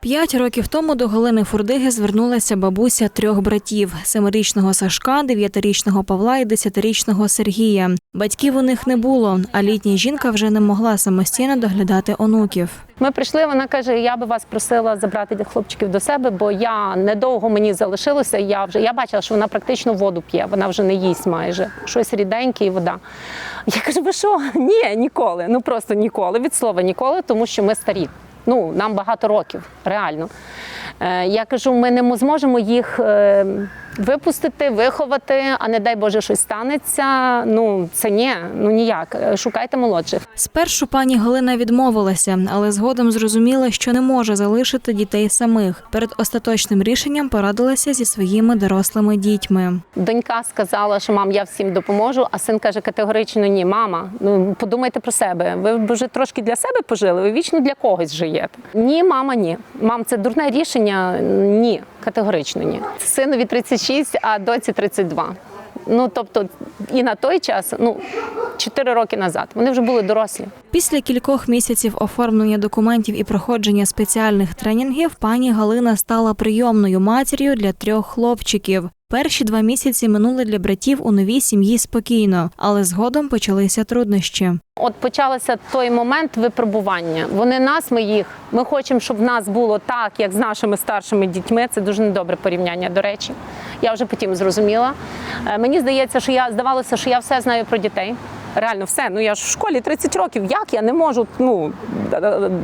П'ять років тому до Галини Фурдиги звернулася бабуся трьох братів: семирічного Сашка, дев'ятирічного Павла і десятирічного Сергія. Батьків у них не було, а літня жінка вже не могла самостійно доглядати онуків. Ми прийшли. Вона каже: Я би вас просила забрати хлопчиків до себе, бо я недовго мені залишилося. Я вже я бачила, що вона практично воду п'є. Вона вже не їсть майже щось ріденьке і вода. Я кажу, ви що? Ні, ніколи. Ну просто ніколи. Від слова ніколи, тому що ми старі. Ну нам багато років, реально. Е, я кажу, ми не зможемо їх. Випустити, виховати, а не дай Боже, щось станеться. Ну це ні, ну ніяк. Шукайте молодших. Спершу пані Галина відмовилася, але згодом зрозуміла, що не може залишити дітей самих. Перед остаточним рішенням порадилася зі своїми дорослими дітьми. Донька сказала, що мам, я всім допоможу, а син каже категорично ні, мама. Ну подумайте про себе. Ви вже трошки для себе пожили, ви вічно для когось живете. Ні, мама, ні. Мам, це дурне рішення. Ні, категорично ні. Синові 36, а доці 32. Ну тобто, і на той час, ну 4 роки назад, вони вже були дорослі. Після кількох місяців оформлення документів і проходження спеціальних тренінгів пані Галина стала прийомною матір'ю для трьох хлопчиків. Перші два місяці минули для братів у новій сім'ї спокійно, але згодом почалися труднощі. От почався той момент випробування. Вони нас, ми їх. Ми хочемо, щоб в нас було так, як з нашими старшими дітьми. Це дуже недобре порівняння. До речі, я вже потім зрозуміла. Е, Мені здається, що я здавалося, що я все знаю про дітей. Реально, все. Ну я ж в школі 30 років. Як я не можу ну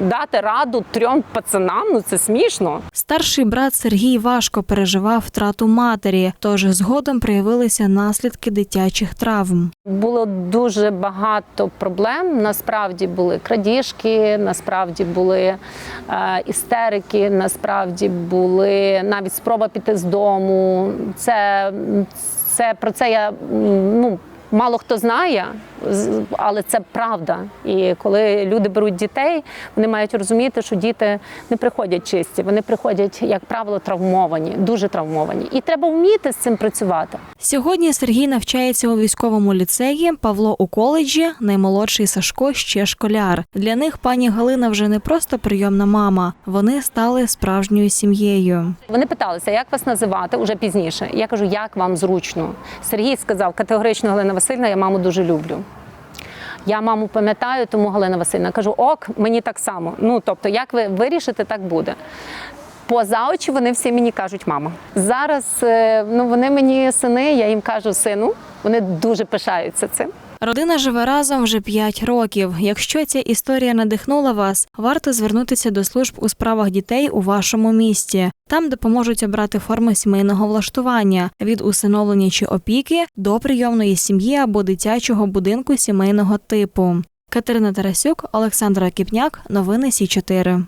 дати раду трьом пацанам? Ну це смішно. Старший брат Сергій важко переживав втрату матері, тож згодом проявилися наслідки дитячих травм. Було дуже багато проблем. Насправді були крадіжки, насправді були е, істерики, насправді були навіть спроба піти з дому. Це, це про це я ну. Мало хто знає, але це правда. І коли люди беруть дітей, вони мають розуміти, що діти не приходять чисті, вони приходять, як правило, травмовані, дуже травмовані. І треба вміти з цим працювати. Сьогодні Сергій навчається у військовому ліцеї, Павло у коледжі, наймолодший Сашко ще школяр. Для них пані Галина вже не просто прийомна мама, вони стали справжньою сім'єю. Вони питалися, як вас називати уже пізніше. Я кажу, як вам зручно. Сергій сказав категорично Галина Васильівна, я маму дуже люблю. Я маму пам'ятаю, тому Галина Васильівна кажу, ок, мені так само. Ну тобто, як ви вирішите, так буде. Поза очі вони всі мені кажуть, мама. Зараз е, ну вони мені сини, я їм кажу сину. Вони дуже пишаються цим. Родина живе разом вже 5 років. Якщо ця історія надихнула вас, варто звернутися до служб у справах дітей у вашому місті. Там допоможуть обрати форми сімейного влаштування від усиновлення чи опіки до прийомної сім'ї або дитячого будинку сімейного типу. Катерина Тарасюк, Олександра Кіпняк, новини Сі 4